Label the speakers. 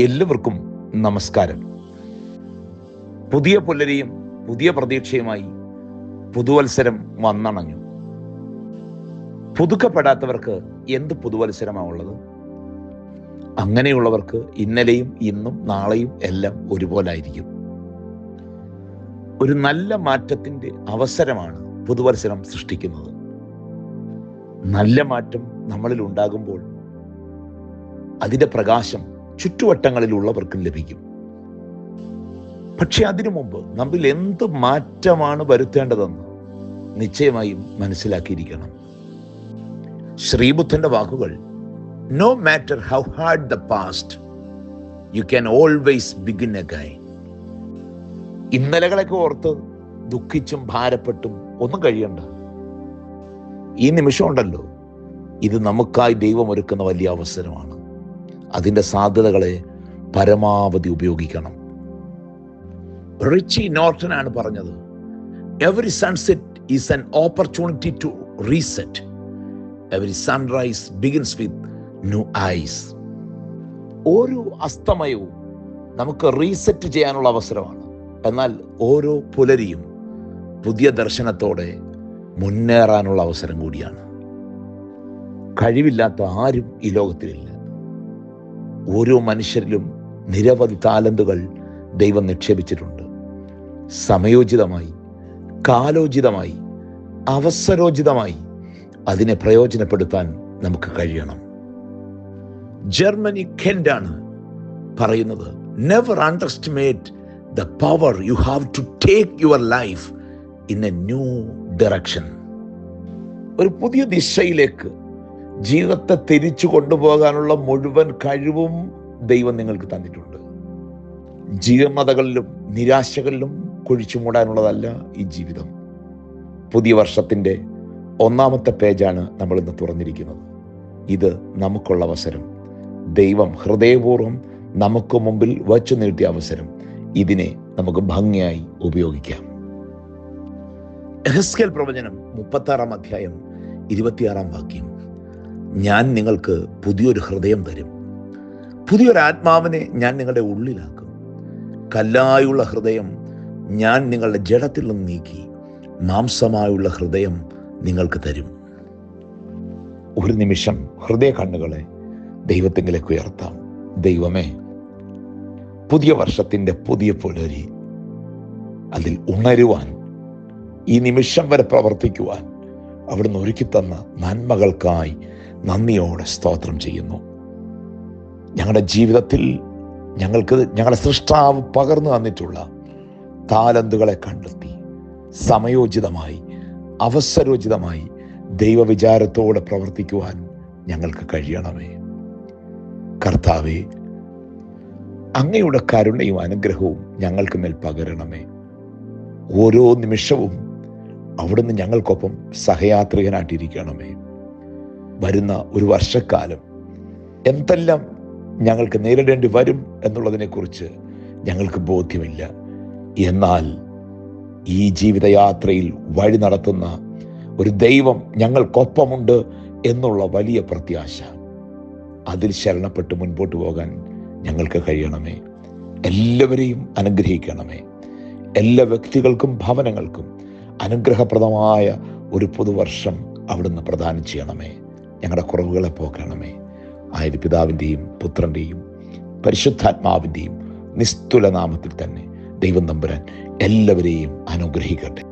Speaker 1: എല്ലാവർക്കും നമസ്കാരം. പുതിയ പുലരിയും പുതിയ പ്രതീക്ഷയുമായി പുതുവത്സരം വന്നണഞ്ഞു. പുതുക്കപ്പെടാത്തവർക്ക് എന്ത് പുതുവത്സരമാണുള്ളത്? അങ്ങനെയുള്ളവർക്ക് ഇന്നലെയും ഇന്നും നാളെയും എല്ലാം ഒരുപോലായിരിക്കും. ഒരു നല്ല മാറ്റത്തിന്റെ അവസരമാണ് പുതുവത്സരം സൃഷ്ടിക്കുന്നത്. നല്ല മാറ്റം നമ്മളിൽ ഉണ്ടാകുമ്പോൾ അതിന്റെ പ്രകാശം ചുറ്റുവട്ടങ്ങളിലുള്ളവർക്കും ലഭിക്കും. പക്ഷെ അതിനു മുമ്പ് നമ്മിൽ എന്ത് മാറ്റമാണ് വരുത്തേണ്ടതെന്ന് നിശ്ചയമായും മനസ്സിലാക്കിയിരിക്കണം. ശ്രീബുദ്ധന്റെ വാക്കുകൾ no matter how hard the past you can always begin again ഇന്നലകളൊക്കെ ഓർത്ത് ദുഃഖിച്ചും ഭാരപ്പെട്ടും ഒന്നും കഴിയണ്ട. ഈ നിമിഷം ഉണ്ടല്ലോ ഇത് നമുക്കായി ദൈവം ഒരുക്കുന്ന വലിയ അവസരമാണ്. അതിന്റെ സാധ്യതകളെ പരമാവധി ഉപയോഗിക്കണം. റിച്ചി നോർട്ടൺ ആണ് പറഞ്ഞത് every sunset is an opportunity to reset every sunrise begins with new eyes ഓരോ അസ്തമയവും നമുക്ക് റീസെറ്റ് ചെയ്യാനുള്ള അവസരമാണ്. എന്നാൽ ഓരോ പുലരിയും പുതിയ ദർശനത്തോടെ മുന്നേറാനുള്ള അവസരം കൂടിയാണ്. കഴിവില്ലാത്ത ആരും ഈ ലോകത്തിലില്ല. ഓരോ മനുഷ്യരിലും നിരവധി താലന്തുകൾ ദൈവം നിക്ഷേപിച്ചിട്ടുണ്ട്. സമയോചിതമായി കാലോചിതമായി അവസരോചിതമായി അതിനെ പ്രയോജനപ്പെടുത്താൻ നമുക്ക് കഴിയണം. ജർമ്മനി കെൻഡാണ് പറയുന്നത് never underestimate the power you have to take your life in a new direction ഒരു പുതിയ ദിശയിലേക്ക് ജീവിതത്തെ തിരിച്ചു കൊണ്ടുപോകാനുള്ള മുഴുവൻ കഴിവും ദൈവം നിങ്ങൾക്ക് തന്നിട്ടുണ്ട്. ജീവമതകളിലും നിരാശകളിലും കുഴിച്ചു മൂടാനുള്ളതല്ല ഈ ജീവിതം. പുതിയ വർഷത്തിന്റെ ഒന്നാമത്തെ പേജാണ് നമ്മൾ ഇന്ന് തുറന്നിരിക്കുന്നത്. ഇത് നമുക്കുള്ള അവസരം. ദൈവം ഹൃദയപൂർവം നമുക്ക് മുമ്പിൽ വച്ചു നീട്ടിയ അവസരം. ഇതിനെ നമുക്ക് ഭംഗിയായി ഉപയോഗിക്കാം. എഹസ്കേൽ പ്രവചനം മുപ്പത്താറാം അധ്യായം ഇരുപത്തിയാറാം വാക്യം. ഞാൻ നിങ്ങൾക്ക് പുതിയൊരു ഹൃദയം തരും. പുതിയൊരു ആത്മാവിനെ ഞാൻ നിങ്ങളുടെ ഉള്ളിലാക്കും. കല്ലായുള്ള ഹൃദയം ഞാൻ നിങ്ങളുടെ ജഡത്തിൽ നിന്ന് നീക്കി. മാംസമായുള്ള ഹൃദയം നിങ്ങൾക്ക് തരും. ഒരു നിമിഷം ഹൃദയ കണ്ണുകളെ ദൈവത്തെങ്കിലേക്ക് ഉയർത്താം. ദൈവമേ പുതിയ വർഷത്തിന്റെ പുതിയ പുലരി അതിൽ ഉണരുവാൻ ഈ നിമിഷം വരെ പ്രവർത്തിക്കുവാൻ അവിടുന്ന് ഒരുക്കി തന്ന നന്മകൾക്കായി നന്ദിയോടെ സ്തോത്രം ചെയ്യുന്നു. ഞങ്ങളുടെ ജീവിതത്തിൽ ഞങ്ങൾക്ക് ഞങ്ങളുടെ സൃഷ്ടാവ് പകർന്നു തന്നിട്ടുള്ള താലന്തുകളെ കണ്ടെത്തി സമയോചിതമായി അവസരോചിതമായി ദൈവവിചാരത്തോടെ പ്രവർത്തിക്കുവാൻ ഞങ്ങൾക്ക് കഴിയണമേ. കർത്താവെ അങ്ങയുടെ കരുണയും അനുഗ്രഹവും ഞങ്ങൾക്ക് മേൽ പകരണമേ. ഓരോ നിമിഷവും അവിടുന്ന് ഞങ്ങൾക്കൊപ്പം സഹയാത്രികനായിട്ടിരിക്കണമേ. വരുന്ന ഒരു വർഷക്കാലം. എന്തെല്ലാം ഞങ്ങൾക്ക് നേരിടേണ്ടി വരും എന്നുള്ളതിനെക്കുറിച്ച് ഞങ്ങൾക്ക് ബോധ്യമില്ല. എന്നാൽ ഈ ജീവിതയാത്രയിൽ വഴി നടത്തുന്ന ഒരു ദൈവം ഞങ്ങൾക്കൊപ്പമുണ്ട് എന്നുള്ള വലിയ പ്രത്യാശ. അതിൽ ശരണപ്പെട്ട് മുൻപോട്ട് പോകാൻ ഞങ്ങൾക്ക് കഴിയണമേ. എല്ലാവരെയും അനുഗ്രഹിക്കണമേ. എല്ലാ വ്യക്തികൾക്കും ഭവനങ്ങൾക്കും അനുഗ്രഹപ്രദമായ ഒരു പുതുവർഷം അവിടുന്ന് പ്രദാനം ചെയ്യണമേ. ഞങ്ങളുടെ കുറവുകളെ പോക്കണമേ. ആയത് പിതാവിന്റെയും പുത്രന്റെയും പരിശുദ്ധാത്മാവിന്റെയും നിസ്തുല നാമത്തിൽ തന്നെ ദൈവം തമ്പുരാൻ എല്ലാവരെയും അനുഗ്രഹിക്കട്ടെ.